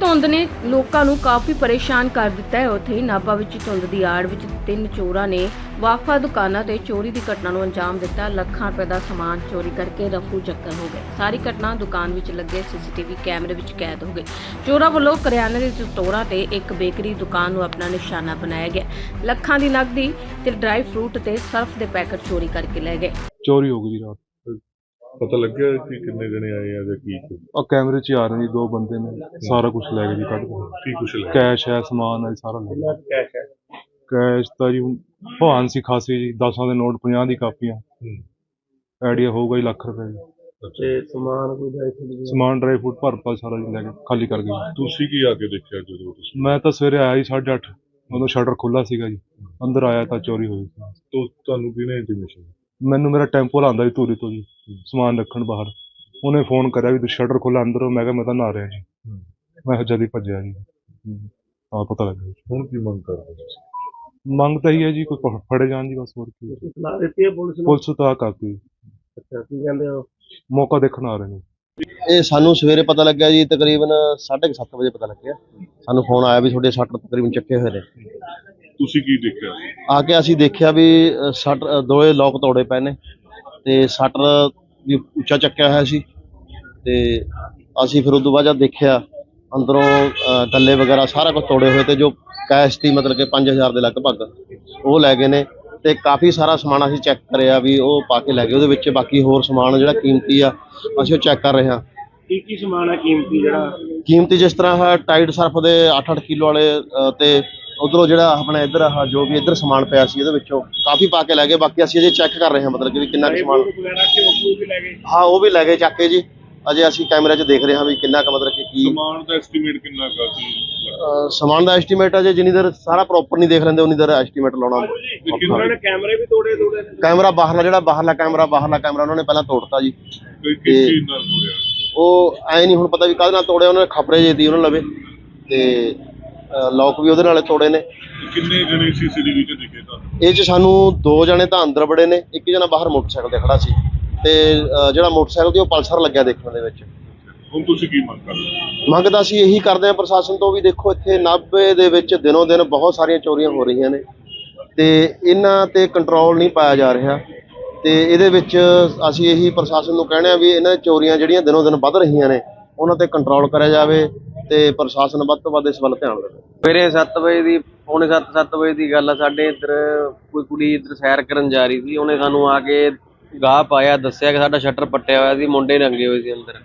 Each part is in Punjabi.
ਧੁੰਦ ਨੇ ਲੋਕਾਂ ਨੂੰ ਕਾਫੀ ਪਰੇਸ਼ਾਨ ਕਰ ਦਿੱਤਾ ਹੈ। ਉੱਥੇ ਹੀ ਨਾਭਾ ਵਿੱਚ ਧੁੰਦ ਦੀ ਆੜ ਵਿੱਚ ਤਿੰਨ ਚੋਰਾਂ ਨੇ ਵਾਫਾ ਦੁਕਾਨਾਂ ਤੇ ਚੋਰੀ ਦੀ ਘਟਨਾ ਨੂੰ ਅੰਜਾਮ ਦਿੱਤਾ। ਲੱਖਾਂ ਰੁਪਏ ਦਾ ਸਮਾਨ ਚੋਰੀ ਕਰਕੇ ਰਫੂ ਚੱਕਰ ਹੋ ਗਏ। ਸਾਰੀ ਘਟਨਾ ਦੁਕਾਨ ਵਿੱਚ ਲੱਗੇ ਸੀਸੀਟੀਵੀ ਕੈਮਰੇ ਵਿੱਚ ਕੈਦ ਹੋ ਗਈ। ਚੋਰਾਂ ਵੱਲੋਂ ਕਰਿਆਨੇ ਦੇ ਸਟੋਰਾਂ ਤੇ ਇੱਕ ਬੇਕਰੀ ਦੁਕਾਨ ਨੂੰ ਆਪਣਾ ਨਿਸ਼ਾਨਾ ਬਣਾਇਆ ਗਿਆ। ਲੱਖਾਂ ਦੀ ਨਕਦੀ ਤੇ ਡਰਾਈ ਫਰੂਟ ਤੇ ਸਰਫ ਦੇ ਪੈਕੇਟ ਚੋਰੀ ਕਰਕੇ ਲੈ ਗਏ। ਚੋਰੀ ਹੋ ਗਈ ਰਾਤ। ਪਤਾ ਲੱਗਿਆ ਕਿ ਕਿੰਨੇ ਜਣੇ ਆਏ ਆ ਜਾਂ ਕੀ ਕੁ- ਆ ਕੈਮਰੇ 'ਚ ਹੀ ਆ ਰਹੇ ਜੀ ਦੋ ਬੰਦੇ ਨੇ। ਸਾਰਾ ਕੁਝ ਲੈ ਗਏ ਜੀ ਕੱਢ ਕੇ। ਕੀ ਕੁਛ ਲੈ ਕੈਸ਼ ਹੈ ਸਮਾਨ ਹੈ ਸਾਰਾ ਲੈ ਗਏ। ਕੈਸ਼ ਹੈ? ਕੈਸ਼ ਤਾਂ ਜੀ ਭਾਨ ਸੀ ਖਾਸੀ ਜੀ 10 ਦੇ ਨੋਟ 50 ਦੀ ਕਾਪੀਆਂ। ਆਈਡੀਆ ਹੋਊਗਾ ਜੀ ਲੱਖ ਰੁਪਏ ਜੀ। ਤੇ ਸਮਾਨ ਡਰਾਈ ਫਰੂਟ ਭਰਪਾ ਸਾਰਾ ਜੀ ਲੈ ਕੇ ਖਾਲੀ ਕਰ ਗਏ। ਤੁਸੀਂ ਕੀ ਆ ਕੇ ਦੇਖਿਆ ਜਦੋਂ ਤੁਸੀਂ? ਮੈਂ ਤਾਂ ਸਵੇਰੇ ਆਇਆ ਜੀ 8:30 ਉਦੋਂ ਸ਼ਟਰ ਖੁੱਲਾ ਸੀਗਾ ਜੀ। ਅੰਦਰ ਆਇਆ ਤਾਂ ਚੋਰੀ ਹੋਈ। ਸੀ ਤੋ ਤੁਹਾਨੂੰ ਕਿਹਨੇ ਇੰਟੀਮੇਸ਼ਨ ਮੈਨੂੰ ਮੇਰਾ ਟੈਂਪੋ ਲਾਂਦਾ ਜੀ ਧੂਰੀ ਤੋਂ ਜੀ ਸਮਾਨ ਰੱਖਣ ਬਾਹਰ। ਉਹਨੇ ਫੋਨ ਕਰਿਆ ਵੀ ਸ਼ਟਰ ਖੁੱਲਾ ਅੰਦਰ। ਮੈਂ ਕਿਹਾ ਮੈਂ ਤਾਂ ਨਹਾ ਰਿਹਾ ਜੀ। ਮੈਂ ਜਦ ਭੱਜਿਆ ਜੀ। ਆ ਪਤਾ ਲੱਗਾ ਜੀ। ਹੁਣ ਕੀ ਮੰਗ ਕਰਦੇ ਤੁਸੀਂ? ਮੰਗ ਤਾਂ ਹੀ ਹੈ ਜੀ ਕੋਈ ਫੜੇ ਜਾਣ ਦੀ ਬਸ ਹੋਰ ਕੀ। ਹੈ। ਲਾ ਦਿੱਤੀ ਹੈ ਪੁਲਿਸ ਨੂੰ? ਪੁਲਿਸ ਤਾਂ ਕਾਫੀ ਅੱਛਾ ਕੀ ਕਹਿੰਦੇ ਹੋ? ਮੌਕਾ ਦੇਖਣ ਆ ਰਹੇ ਨੇ। ਇਹ ਸਾਨੂੰ ਸਵੇਰੇ ਪਤਾ ਲੱਗਿਆ ਜੀ ਤਕਰੀਬਨ 7:30 ਵਜੇ ਪਤਾ ਲੱਗਿਆ। ਸਾਨੂੰ ਫੋਨ ਆਇਆ ਵੀ ਤੁਹਾਡੇ ਸ਼ਟਰ ਤਕਰੀਬਨ ਚੱਕੇ ਹੋਏ ਨੇ। ਤੁਸੀਂ ਕੀ ਦੇਖਿਆ ਆ ਕੇ ਅਸੀਂ ਦੇਖਿਆ ਵੀ ਅ, ਸ਼ਟਰ ਦੋਏ ਲੋਕ ਤੋੜੇ ਪਏ ਨੇ ਤੇ ਸ਼ਟਰ ਵੀ ਉੱਚਾ ਚੱਕਿਆ ਹੋਇਆ ਸੀ ਤੇ ਅਸੀਂ ਫਿਰ ਉਦੋਂ ਬਾਅਦ ਜਦ ਦੇਖਿਆ ਅੰਦਰੋਂ ਅ, ਗੱਲੇ ਵਗੈਰਾ ਸਾਰਾ ਕੁਝ ਤੋੜੇ ਹੋਏ ਤੇ ਜੋ ਕੈਸ਼ ਸੀ ਮਤਲਬ ਕਿ 5000 ਦੇ ਲਗਭਗ ਉਹ ਲੈ ਗਏ ਨੇ ਤੇ ਕਾਫੀ ਸਾਰਾ ਸਮਾਨ ਅਸੀਂ ਚੈੱਕ ਕਰਿਆ ਵੀ ਉਹ ਪਾ ਕੇ ਲੈ ਗਏ ਉਹਦੇ ਵਿੱਚ ਬਾਕੀ ਹੋਰ ਸਮਾਨ ਜਿਹੜਾ ਕੀਮਤੀ ਆ ਅਸੀਂ ਉਹ ਚੈੱਕ ਕਰ ਰਹੇ ਹਾਂ। ਕੀ ਕੀ ਸਮਾਨ ਹੈ ਕੀਮਤੀ ਜਿਹੜਾ? ਕੀਮਤੀ ਜਿਸ ਤਰ੍ਹਾਂ ਹੈ ਟਾਈਡ ਸਰਫ ਦੇ 8-8 ਕਿਲੋ ਵਾਲੇ ਅ, ਤੇ ਉਧਰੋਂ ਜਿਹੜਾ ਆਪਣੇ ਇੱਧਰ ਆਹ ਜੋ ਵੀ ਇੱਧਰ ਸਮਾਨ ਪਿਆ ਸੀ ਇਹਦੇ ਵਿੱਚੋਂ ਕਾਫੀ ਪਾ ਕੇ ਲੈ ਗਏ ਬਾਕੀ ਅਸੀਂ ਅਜੇ ਚੈੱਕ ਕਰ ਰਹੇ ਹਾਂ ਮਤਲਬ ਕਿ ਵੀ ਕਿੰਨਾ ਕੁ ਸਮਾਨ ਵਗੈਰਾ ਕਿ ਉਹ ਵੀ ਲੈ ਗਏ। ਹਾਂ ਉਹ ਵੀ ਲੈ ਗਏ ਚੱਕ ਕੇ ਜੀ। ਅਜੇ ਅਸੀਂ ਕੈਮਰੇ 'ਚ ਦੇਖ ਰਹੇ ਹਾਂ ਵੀ ਕਿੰਨਾ ਕੁ ਮਤਲਬ ਕਿ ਕੀ ਸਮਾਨ ਦਾ ਐਸਟੀਮੇਟ ਕਿੰਨਾ ਕਾ ਸੀ ਸਮਾਨ ਦਾ ਐਸਟੀਮੇਟ ਅਜੇ ਜਿੰਨੀ ਦੇਰ ਸਾਰਾ ਪ੍ਰੋਪਰ ਨਹੀਂ ਦੇਖ ਲੈਂਦੇ ਉਨੀ ਦੇਰ ਐਸਟੀਮੇਟ ਲਾਉਣਾ ਤੇ ਔਖਾ। ਕਿੰਨਾ ਨੇ ਕੈਮਰੇ ਵੀ ਤੋੜੇ ਤੋੜੇ ਨੇ। ਕੈਮਰਾ ਬਾਹਰਲਾ ਜਿਹੜਾ ਬਾਹਰਲਾ ਕੈਮਰਾ ਬਾਹਰਲਾ ਕੈਮਰਾ ਉਹਨਾਂ ਨੇ ਪਹਿਲਾਂ ਤੋੜਤਾ ਜੀ। ਕੋਈ ਕਿਸ ਚੀਜ਼ ਨਾਲ ਹੋਇਆ ਉਹ ਐ ਨਹੀਂ ਹੁਣ ਪਤਾ ਵੀ ਕਾਹਦੇ ਨਾਲ ਤੋੜਿਆ ਉਹਨਾਂ ਨੇ ਖਪਰੇ ਜੇ ਦੀ ਉਹਨਾਂ ਲਵੇ। ਤੇ ਲੋਕ ਵੀ ਉਹਦੇ ਨਾਲੇ ਤੋੜੇ ਨੇ। ਕਿੰਨੇ ਜਣੇ ਸੀਸੀਟੀਵੀ 'ਚ ਦਿਖੇ ਤੁਹਾਨੂੰ? ਇਹ ਚ ਸਾਨੂੰ ਦੋ ਜਣੇ ਤਾਂ ਅੰਦਰ ਬੜੇ ਨੇ ਇੱਕ ਜਣਾ ਬਾਹਰ ਮੋਟਰਸਾਈਕਲ ਤੇ ਖੜਾ ਸੀ। ਤੇ ਅ, ਜਿਹੜਾ ਮੋਟਰਸਾਈਕਲ ਤੇ ਉਹ ਪਲਸਰ ਲੱਗਿਆ ਦੇਖਣ ਦੇ ਵਿੱਚ। ਹੁਣ ਤੁਸੀਂ ਕੀ ਮੰਗ ਕਰਦੇ ਹੋ? ਮੰਗ ਤਾਂ ਅਸੀਂ ਇਹੀ ਕਰਦੇ ਹਾਂ ਪ੍ਰਸ਼ਾਸਨ ਤੋਂ ਵੀ ਦੇਖੋ ਇੱਥੇ ਨਾਭੇ ਦੇ ਵਿੱਚ ਦਿਨੋਂ ਦਿਨ ਬਹੁਤ ਸਾਰੀਆਂ ਚੋਰੀਆਂ ਹੋ ਰਹੀਆਂ ਨੇ। ਤੇ ਇਹਨਾਂ ਤੇ ਕੰਟਰੋਲ ਨਹੀਂ ਪਾਇਆ ਜਾ ਰਿਹਾ। ਤੇ ਇਹਦੇ ਵਿੱਚ ਅਸੀਂ ਇਹੀ ਪ੍ਰਸ਼ਾਸਨ ਨੂੰ ਕਹਿੰਦੇ ਆ ਵੀ ਇਹਨਾਂ ਚੋਰੀਆਂ ਜਿਹੜੀਆਂ ਦਿਨੋਂ ਦਿਨ ਵੱਧ ਰਹੀਆਂ ਨੇ ਉਹਨਾਂ ਤੇ ਕੰਟਰੋਲ ਕਰਿਆ ਜਾਵੇ। ਤੇ ਪ੍ਰਸ਼ਾਸਨ ਵੱਧ ਤੋਂ ਵੱਧ ਇਸ ਵੱਲ ਧਿਆਨ ਦੇਵੇ। ਸਵੇਰੇ 7 ਵਜੇ ਦੀ ਪੌਣੇ 7 7 ਵਜੇ ਦੀ ਗੱਲ ਆ ਸਾਡੇ ਇੱਧਰ ਕੋਈ ਕੁੜੀ ਇੱਧਰ ਸੈਰ ਕਰਨ ਜਾ ਰਹੀ ਸੀ ਉਹਨੇ ਸਾਨੂੰ ਆ ਕੇ ਗਾਹ ਪਾਇਆ ਦੱਸਿਆ ਕਿ ਸਾਡਾ ਸ਼ਟਰ ਪੱਟਿਆ ਹੋਇਆ ਸੀ ਮੁੰਡੇ ਰੰਗੇ ਹੋਏ ਸੀ ਅੰਦਰ।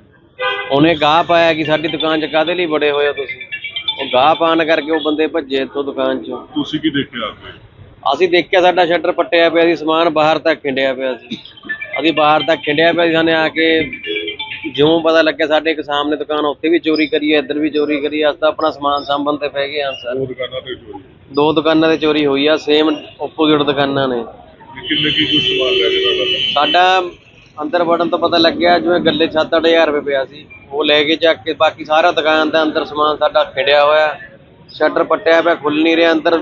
ਉਹਨੇ ਗਾਹ ਪਾਇਆ ਕਿ ਸਾਡੀ ਦੁਕਾਨ 'ਚ ਕਾਹਦੇ ਲਈ ਬੜੇ ਹੋਏ ਹੋ ਤੁਸੀਂ? ਉਹ ਗਾਹ ਪਾਣ ਕਰਕੇ ਉਹ ਬੰਦੇ ਭੱਜੇ ਇੱਥੋਂ ਦੁਕਾਨ 'ਚੋਂ। ਤੁਸੀਂ ਕੀ ਦੇਖਿਆ ਆਪੇ ਅਸੀਂ ਦੇਖਿਆ ਸਾਡਾ ਸ਼ਟਰ ਪੱਟਿਆ ਪਿਆ ਸੀ ਸਮਾਨ ਬਾਹਰ ਤੱਕ ਖਿੰਡਿਆ ਪਿਆ ਸੀ। ਅਸੀਂ ਬਾਹਰ ਤੱਕ ਖਿੰਡਿਆ ਪਿਆ ਸੀ ਸਾਨੇ ਆ ਕੇ ਜਿਉਂ ਪਤਾ ਲੱਗਿਆ ਸਾਡੇ ਇੱਕ ਸਾਹਮਣੇ ਦੁਕਾਨ ਉੱਥੇ ਵੀ ਚੋਰੀ ਕਰੀ ਹੈ ਇੱਧਰ ਵੀ ਚੋਰੀ ਕਰੀ ਹੈ ਅਸੀਂ ਤਾਂ ਆਪਣਾ ਸਮਾਨ ਸਾਂਭਣ ਤੇ ਪੈ ਗਏ ਹਾਂ ਸਰ। ਉਹ ਦੁਕਾਨਾਂ ਤੇ ਚੋਰੀ। ਦੋ ਦੁਕਾਨਾਂ ਤੇ ਚੋਰੀ ਹੋਈ ਆ ਸੇਮ ਆਪੋਜ਼ਿਟ ਦੁਕਾਨਾਂ ਨੇ। ਕਿੰਨੇ ਕੀ ਸਮਾਨ ਲੈ ਸਾਡਾ ਅੰਦਰ ਵੜਨ ਤੋਂ ਪਤਾ ਲੱਗਿਆ ਜਿਵੇਂ ਗੱਲੇ 7-8000 ਰੁਪਏ ਪਿਆ ਸੀ। ਉਹ ਲੈ ਕੇ ਚੱਕ ਕੇ ਬਾਕੀ ਸਾਰਾ ਦੁਕਾਨ ਦਾ ਅੰਦਰ ਸਮਾਨ ਸਾਡਾ ਖਿੰਡਿਆ ਹੋਇਆ। ਸ਼ਟਰ ਪੱਟਿਆ ਪਿਆ ਖੁੱਲ ਨਹੀਂ ਰਿਹਾ ਅੰਦਰ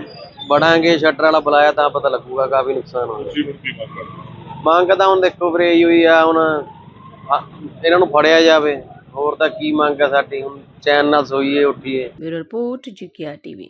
ਵੜਾਂਗੇ ਸ਼ਟਰ ਵਾਲਾ ਬੁਲਾਇਆ ਤਾਂ ਪਤਾ ਲੱਗੂਗਾ ਕਾਫੀ ਨੁਕਸਾਨ ਹੋਇਆ ਤੁਸੀਂ ਹੁਣ ਕੀ ਮੰਗ ਕਰਦੇ ਹੋ? ਮੰਗ ਤਾਂ ਹੁਣ ਦੇਖੋ ਵੀਰੇ ਇਹੀ ਹੋਈ ਆ ਹੁਣ ਆ- ਇਹਨਾਂ ਨੂੰ ਫੜਿਆ ਜਾਵੇ। ਹੋਰ ਤਾਂ ਕੀ ਮੰਗ ਆ ਸਾਡੀ? ਹੁਣ ਚੈਨ ਨਾਲ ਸੋਈਏ, ਉੱਠੀਏ। Bureau report GKR TV.